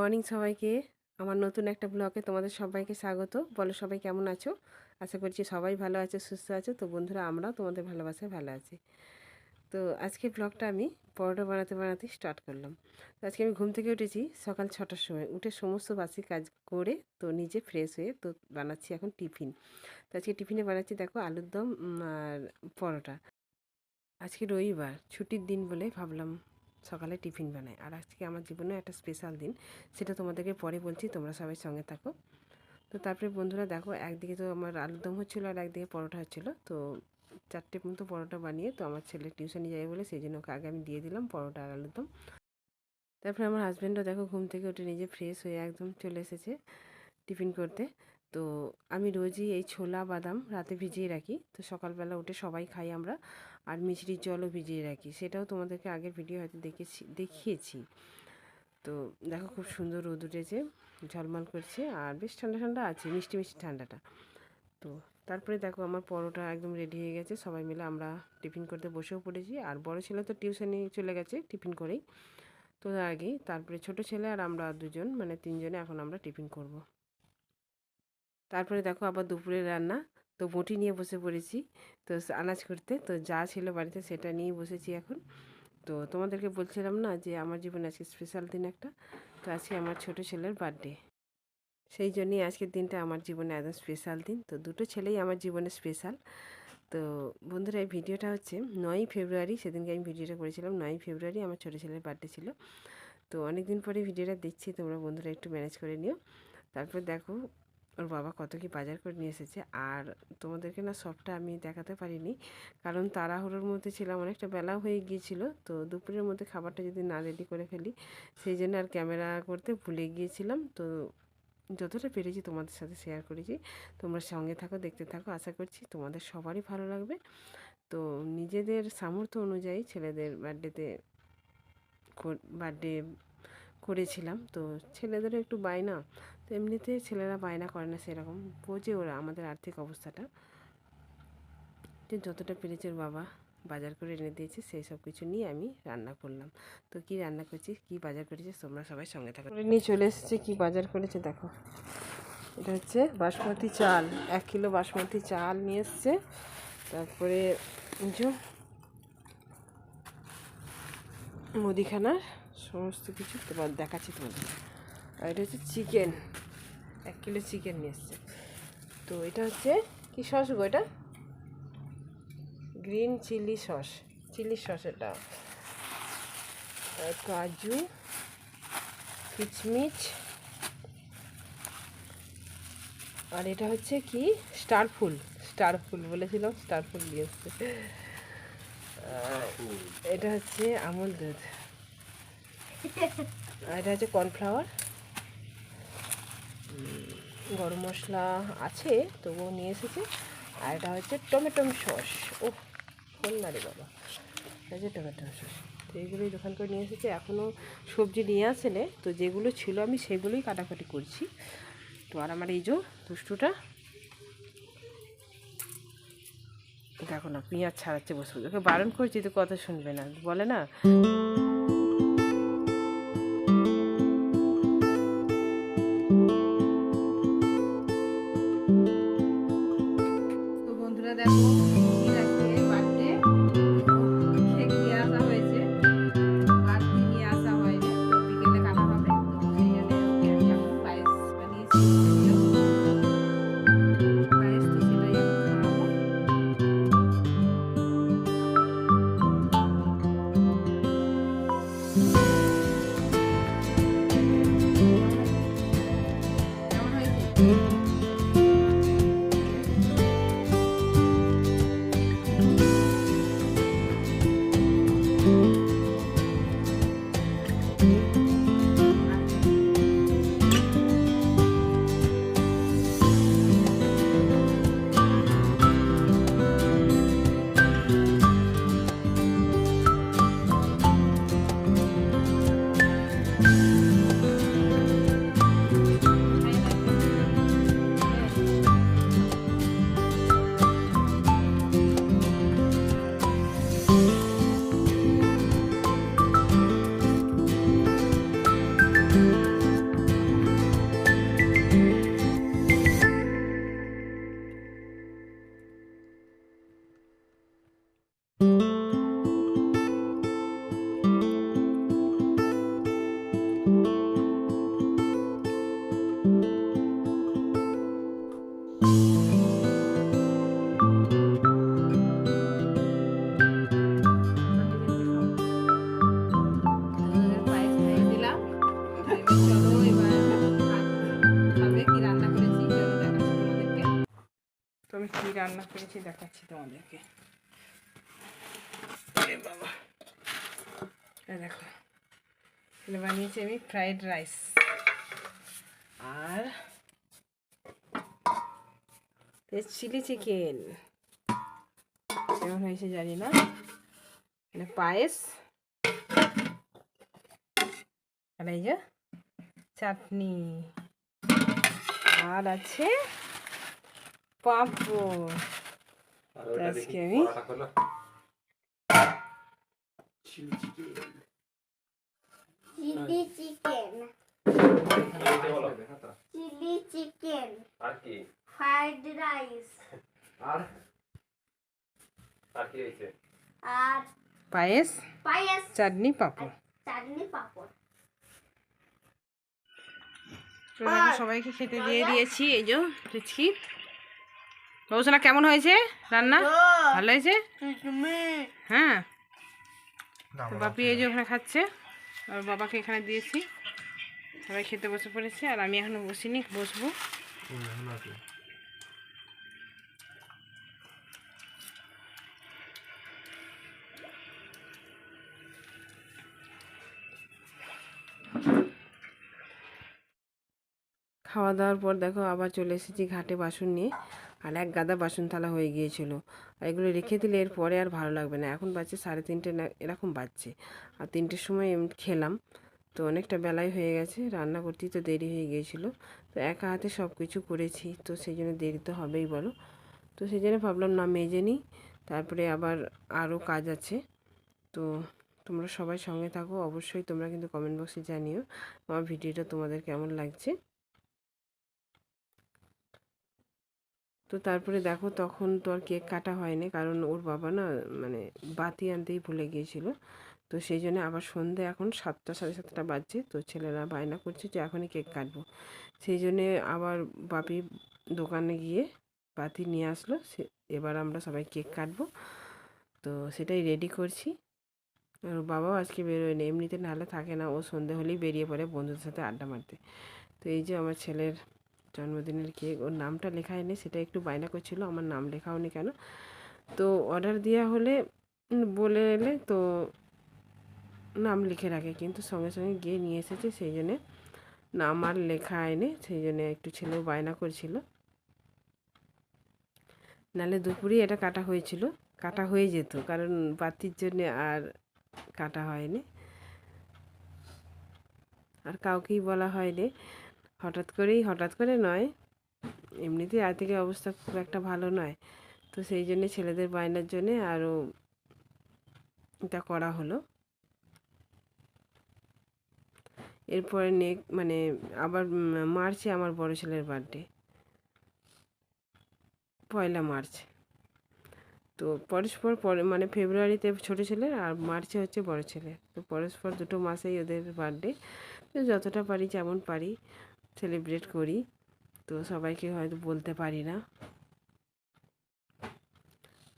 Morning সবাইকে। আমার নতুন একটা ব্লগে তোমাদের সবাইকে স্বাগত। বলো সবাই কেমন আছো? আশা করছি সবাই ভালো আছে, সুস্থ আছো। তো বন্ধুরা, আমরাও তোমাদের ভালোবাসায় ভালো আছি। তো আজকে ব্লগটা আমি পরোটা বানাতে বানাতে স্টার্ট করলাম। তো আজকে আমি ঘুম থেকে উঠেছি সকাল ছটার সময়। উঠে সমস্ত বাসি কাজ করে তো নিজে ফ্রেশ হয়ে তো বানাচ্ছি এখন টিফিন। তো আজকে টিফিনে বানাচ্ছি দেখো আলুর দম আর পরোটা। আজকে রবিবার, ছুটির দিন বলে ভাবলাম সকালে টিফিন বানাই আর আজকে আমার জীবনে একটা স্পেশাল দিন, সেটা তোমাদেরকে পরে বলছি, তোমরা সবাই সঙ্গে থাকো। তো তারপরে বন্ধুরা দেখো, একদিকে তো আমার আলুর দম হচ্ছিল আর একদিকে পরোটা হচ্ছিল। তো চারটে মতো পরোটা বানিয়ে তো আমার ছেলে টিউশনে যাবে বলে সেই জন্য ওকে আগে আমি দিয়ে দিলাম পরোটা আর আলুর দম। তারপরে আমার হাজব্যান্ডও দেখো ঘুম থেকে উঠে নিজে ফ্রেশ হয়ে একদম চলে এসেছে টিফিন করতে। তো আমি রোজই এই ছোলা, বাদাম রাতে ভিজিয়ে রাখি। তো সকালবেলা উঠে সবাই খাই আমরা। আর মিছরির জলও ভিজিয়ে রাখি। সেটাও তোমাদেরকে আগের ভিডিও হয়তো দেখেছি, দেখিয়েছি। তো দেখো খুব সুন্দর রোদ উঠেছে, ঝলমল করছে আর বেশ ঠান্ডা ঠান্ডা আছে, মিষ্টি মিষ্টি ঠান্ডাটা। তো তারপরে দেখো আমার পরোটা একদম রেডি হয়ে গেছে, সবাই মিলে আমরা টিফিন করতে বসেও পড়েছি। আর বড় ছেলে তো টিউশনে চলে গেছে টিফিন করেই। তো তার আগেই তারপরে ছোট ছেলে আর আমরা দুজন মানে তিনজনে এখন আমরা টিফিন করব। তারপরে দেখো আবার দুপুরের রান্না তো বটি নিয়ে বসে পড়েছি। তো আনাজ করতে। তো যা ছিল বাড়িতে সেটা নিয়ে বসেছি এখন। তো তোমাদেরকে বলছিলাম না যে আমার জীবনে আজকে স্পেশাল দিন একটা। তো আজকে আমার ছোট ছেলের বার্থডে সেই জন্যই আজকের দিনটা আমার জীবনে একদম স্পেশাল দিন। তো দুটো ছেলেই আমার জীবনে স্পেশাল তো বন্ধুরা, এই ভিডিওটা হচ্ছে নয়ই ফেব্রুয়ারি। সেদিনকে আমি ভিডিওটা করেছিলাম। নয়ই ফেব্রুয়ারি আমার ছোটো ছেলের বার্থডে ছিল। তো অনেক দিন পরে ভিডিওটা দেখছি। তোমরা বন্ধুরা একটু ম্যানেজ করে নিও। তারপর দেখো ওর বাবা কত কি বাজার করে নিয়ে এসেছে। আর তোমাদেরকে না সবটা আমি দেখাতে পারিনি, কারণ তাড়াহুড়োর মধ্যে ছিলাম, অনেকটা বেলা হয়ে গিয়েছিল। তো দুপুরের মধ্যে খাবারটা যদি না রেডি করে ফেলি, সেই জন্য আর ক্যামেরা করতে ভুলে গিয়েছিলাম। তো যতটা পেরেছি তোমাদের সাথে শেয়ার করেছি। তোমরা সঙ্গে থাকো, দেখতে থাকো, আশা করছি তোমাদের সবারই ভালো লাগবে। তো নিজেদের সামর্থ্য অনুযায়ী ছেলেদের বার্থডেতে বার্থডে করেছিলাম। তো ছেলেদেরও একটু বায়না, তো এমনিতে ছেলেরা বায়না করে না সেরকম। বোঝে ওরা আমাদের আর্থিক অবস্থাটা। তো যতটা পেরেছে বাবা বাজার করে এনে দিয়েছে, সেই সব কিছু নিয়ে আমি রান্না করলাম। তো কি রান্না করছি, কি বাজার করেছি, তোমরা সবাই সঙ্গে থাকো। নিয়ে চলে এসেছে, কি বাজার করেছে দেখো। এটা হচ্ছে বাসমতি চাল, এক কিলো বাসমতি চাল নিয়ে এসছে। তারপরে যে মুদিখানার সমস্ত কিছু তোমার দেখাচ্ছি তোমাদের। আর এটা হচ্ছে চিকেন এক কিলো চিকেন নিয়ে এসছে। তো এটা হচ্ছে কি সস গো এটা? Green chilli sauce. Chilli sauce এটা। কাজু কিচমিচ। আর এটা হচ্ছে কি? স্টার ফুল। স্টার ফুল বলেছিলাম স্টার ফুল নিয়ে এসছে। এটা হচ্ছে আমুল দুধ। আর এটা হচ্ছে কর্নফ্লাওয়ার গরম মশলা আছে, তবুও নিয়ে এসেছে। আর এটা হচ্ছে টমেটো সস। ও কোন না রে বাবা। এটা টমেটো সস। তো এইগুলোই দোকান করে নিয়ে এসেছে। এখনও সবজি নিয়ে আসেনে তো যেগুলো ছিল আমি সেগুলোই কাটাকাটি করছি। তো আর আমার এই যে দুষ্টুটা। দেখো না, পেঁয়াজ ছাড়াচ্ছে বসে। ওকে বারণ করছি, তো কথা শুনবে না। বলে না? দেখো রান্না দেখাচ্ছি তোমাদেরকে বাবা দেখো এখানে বানিয়েছি আমি ফ্রাইড রাইস আর চিলি চিকেন কেমন হয়েছে জানি না মানে পায়েস আর এই যে চাটনি আর আছে পাঁপড় আজকে আমি চিলি চিকেন চিলি চিকেন আর কি? ফ্রাইড রাইস আর? আর কি হয়েছে? আর পায়েস? পায়েস। চাটনি পাঁপড়। চাটনি পাপড়। সবাইকে খেতে দিয়ে দিয়েছি এই যে লুচকি রোশনা কেমন হয়েছে রান্না? ভালো। হয়েছে? হ্যাঁ। বাপি এই যে ওখানে খাচ্ছে। আর বাবাকে এখানে দিয়েছি। সবাই খেতে বসে পড়েছে আর আমি এখনও বসিনি বসবো। খাওয়া দাওয়ার পর দেখো আবার চলে এসেছি ঘাটে বাসন নিয়ে। আর এক গাদা বাসন থালা হয়ে গিয়েছিল। আর এগুলো রেখে দিলে এর পরে আর ভালো লাগবে না। এখন বাজছে সাড়ে তিনটে না, এরকম বাজছে। আর তিনটের সময় এমনি খেলাম। তো অনেকটা বেলায় হয়ে গেছে, রান্না করতেই তো দেরি হয়ে গিয়েছিল। তো একা হাতে সব কিছু করেছি, তো সেই জন্য দেরি তো হবেই বলো। তো সেই জন্য ভাবলাম না মেজে নিই, তারপরে আবার আরও কাজ আছে। তো তোমরা সবাই সঙ্গে থাকো, অবশ্যই তোমরা কিন্তু কমেন্ট বক্সে জানিও আমার ভিডিওটা তোমাদের কেমন লাগছে। তো তারপরে দেখো তখন তো আর কেক কাটা হয়নি, কারণ ওর বাবা না মানে বাতি আনতেই ভুলে গিয়েছিল। তো সেই জন্য আবার সন্ধে এখন সাতটা, সাড়ে সাতটা বাজছে, তো ছেলেরা বায়না করছে যে এখনই কেক কাটবো। সেই জন্যে আবার বাপি দোকানে গিয়ে বাতি নিয়ে আসলো, সে এবার আমরা সবাই কেক কাটবো। তো সেটাই রেডি করছি। আর ওর বাবাও আজকে বেরোয়নি এমনিতে নাহলে থাকে না, ও সন্ধে হলেই বেরিয়ে পড়ে বন্ধুদের সাথে আড্ডা মারতে। তো এই যে আমার ছেলের জন্মদিনের কেক, ওর নামটা লেখাই নেই সেটা একটু বায়না করছিল, আমার নাম লেখাও নি কেন? তো অর্ডার দেওয়া হলে বলে এলে তো নাম লিখে রাখে, কিন্তু সঙ্গে সঙ্গে গিয়ে নিয়ে এসেছে, সেই জন্যে নাম আর লেখা আয়নি সেই জন্যে একটু ছেলেও বায়না করছিল। নালে দুপুরেই এটা কাটা হয়েছিল, কাটা হয়ে যেত, কারণ বাতির জন্যে আর কাটা হয়নি। আর কাউকেই বলা হয়নি। হঠাৎ করেই, হঠাৎ করে নয়। এমনিতেই আর্থিক অবস্থা খুব একটা ভালো নয়। তো সেই জন্যে ছেলেদের বায়নার জন্যে আরও এটা করা হলো। এরপরে নেক মানে আবার মার্চে আমার বড় ছেলের বার্থডে। পয়লা মার্চ। তো পরস্পর পরে মানে ফেব্রুয়ারিতে ছোটো ছেলের আর মার্চে হচ্ছে বড় ছেলের। তো পরস্পর দুটো মাসেই ওদের বার্থডে। তো যতটা পারি যেমন পারি। সেলিব্রেট করি। তো সবাইকে হয়তো বলতে পারি না।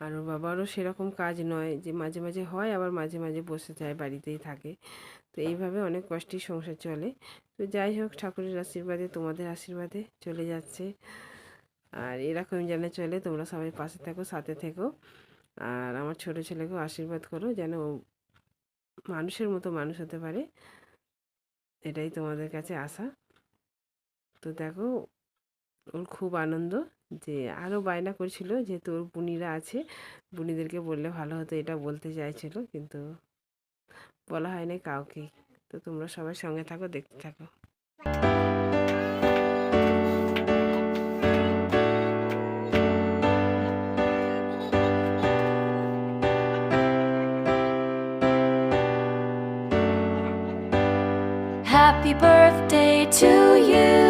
আর ওর বাবারও সেরকম কাজ নয় যে মাঝে মাঝে হয়, আবার মাঝে মাঝে বসে যায়, বাড়িতেই থাকে। তো এইভাবে অনেক কষ্টেই সংসার চলে। তো যাই হোক, ঠাকুরের আশীর্বাদে, তোমাদের আশীর্বাদে চলে যাচ্ছে। আর এরকম যেন চলে, তোমরা সবাই পাশে থাকো, সাথে থেকো। আর আমার ছোট ছেলেকেও আশীর্বাদ করো, যেন ও মানুষের মতো মানুষ হতে পারে। এটাই তোমাদের কাছে আশা। তো দেখো, ওর খুব আনন্দ যে আরও বায়না করছিল যেহেতু ওর বুনিরা আছে। বুনিদেরকে বললে ভালো হতো, এটা বলতে চাইছিল কিন্তু বলা হয়নি কাউকে। তো তোমরা সবাই সঙ্গে থাকো, দেখতে থাকো। Happy birthday to you.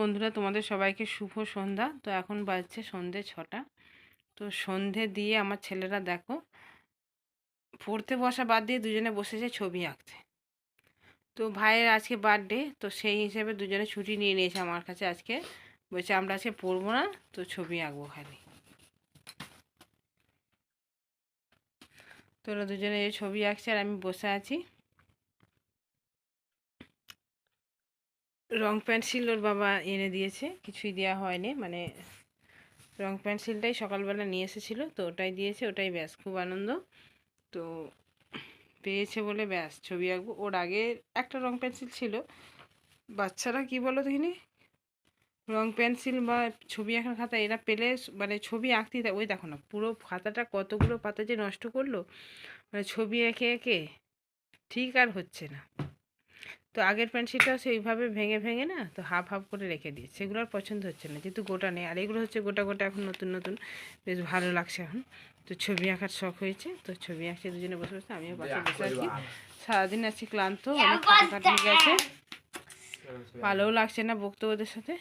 বন্ধুরা, তোমাদের সবাইকে শুভ সন্ধ্যা। তো এখন বাজছে সন্ধে ছটা। তো সন্ধে দিয়ে আমার ছেলেরা দেখো, পড়তে বসা বাদ দিয়ে দুজনে বসেছে ছবি আঁকছে। তো ভাইয়ের আজকে বার্থডে তো সেই হিসেবে দুজনে ছুটি নিয়ে নিয়েছে আমার কাছে আজকে। বলছে, আমরা আজকে পড়ব না, তো ছবি আঁকবো খালি। তো ওরা দুজনে ছবি আঁকছে আর আমি বসে আছি। রং পেন্সিল ওর বাবা এনে দিয়েছে, কিছুই দেওয়া হয়নি মানে রং পেন্সিলটাই সকালবেলা নিয়ে এসেছিল, তো ওটাই দিয়েছে, ওটাই ব্যাস, খুব আনন্দ, তো পেয়েছে বলে ব্যাস, ছবি আঁকবো, ওর আগে একটা রং পেন্সিল ছিল, বাচ্চারা কি বলো দেখিনি? রং পেন্সিল বা ছবি আঁকার খাতা, এরা পেলে মানে ছবি আঁকতেই থাকে ওই দেখো না, পুরো খাতাটা কতগুলো পাতা যে নষ্ট করল মানে ছবি এঁকে এঁকে, ঠিক আর হচ্ছে না। তো আগের পেন্সিলটাও সেইভাবে ভেঙে ভেঙে না তো হাফ হাফ করে রেখে দিয়েছে। সেগুলো আর পছন্দ হচ্ছে না যেহেতু গোটা নেই। আর এগুলো হচ্ছে গোটা গোটা এখন নতুন নতুন। বেশ ভালো লাগছে এখন। তো ছবি আঁকার শখ হয়েছে তো ছবি আঁকছে দুজনে বসে বসে। আমিও পাশে বসে আছি। সারাদিন আছি ক্লান্ত অনেক খাটাখাটনি গেছে। ভালোও লাগছে না বকতে ওদের সাথে।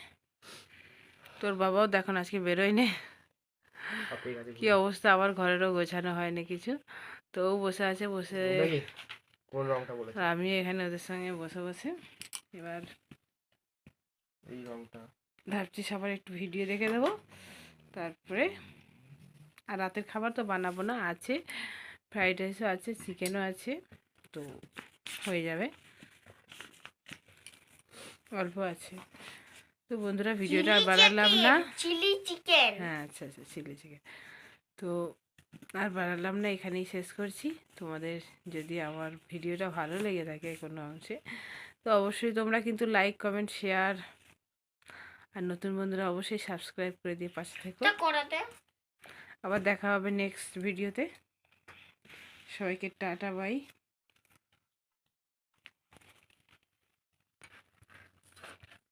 তোর বাবাও দেখুন আজকে বেরোয়নি। কি অবস্থা আবার ঘরেরও গোছানো হয়নি কিছু। তো ও বসে আছে বসে কোন রংটা বলেছে? আমি এখানে ওদের সঙ্গে বসে বসে এবার এই রংটা। ভাবছি সবার একটু ভিডিও দেখে দেবো। তারপরে আর রাতের খাবার তো বানাবো না আছে। ফ্রাইড রাইসও আছে চিকেনও আছে তো হয়ে যাবে। অল্প আছে। তো বন্ধুরা ভিডিওটা আর বাড়ালাম না। চিলি চিকেন হ্যাঁ আচ্ছা আচ্ছা চিলি চিকেন তো আর বাড়ালাম না এখানেই শেষ করছি। তোমাদের যদি আমার ভিডিওটা ভালো লেগে থাকে কোনো অংশে তো অবশ্যই তোমরা কিন্তু লাইক কমেন্ট শেয়ার আর নতুন বন্ধুরা অবশ্যই সাবস্ক্রাইব করে দিয়ে পাশে থেকো। আবার দেখা হবে নেক্সট ভিডিওতে সবাইকে টাটা বাই